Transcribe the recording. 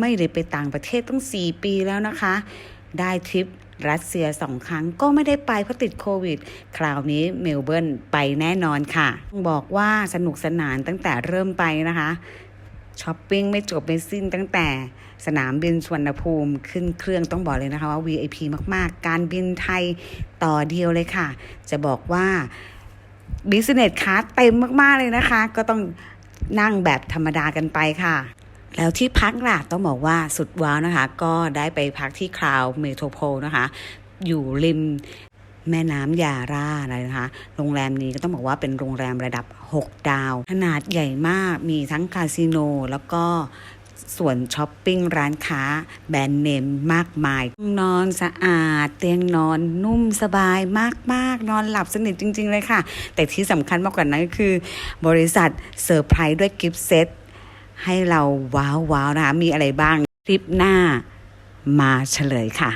ไม่ได้ไปต่างประเทศตั้ง 4 ปีแล้วนะคะ ได้ทริปรัสเซียสองครั้งก็ไม่ได้ไปเพราะติดโควิด คราวนี้เมลเบิร์นไปแน่นอนค่ะ บอกว่าสนุกสนานตั้งแต่เริ่มไปนะคะช้อปปิ้งไม่จบไม่สิ้นตั้งแต่สนามบินสวนภูมิขึ้นเครื่องต้องบอกเลยนะคะว่า VIP มากๆ การบินไทยต่อเดียวเลยค่ะ จะบอกว่าบิสเนสค a s เต็มมากๆเลยนะคะ ก็ต้องนั่งแบบธรรมดากันไปค่ะ แล้วที่พักล่ะต้องบอกว่าสุดว้าวนะคะ ก็ได้ไปพักที่คราวเมโทรโพลนะคะ อยู่ริมแม่น้ำยาร่านะคะ โรงแรมนี้ก็ต้องบอกว่าเป็นโรงแรมระดับ 6 ดาว ขนาดใหญ่มาก มีทั้งคาสิโน แล้วก็ส่วนช้อปปิ้งร้านค้าแบรนด์เนมมากมาย นอนสะอาด เตียงนอนนุ่มสบายมาก ๆ นอนหลับสนิทจริง ๆ เลยค่ะ แต่ที่สำคัญมากกว่านั้นก็คือ บริษัทเซอร์ไพรส์ด้วยกิฟต์เซต ให้เราว้าวๆนะคะ มีอะไรบ้างคลิปหน้ามาเฉลยค่ะ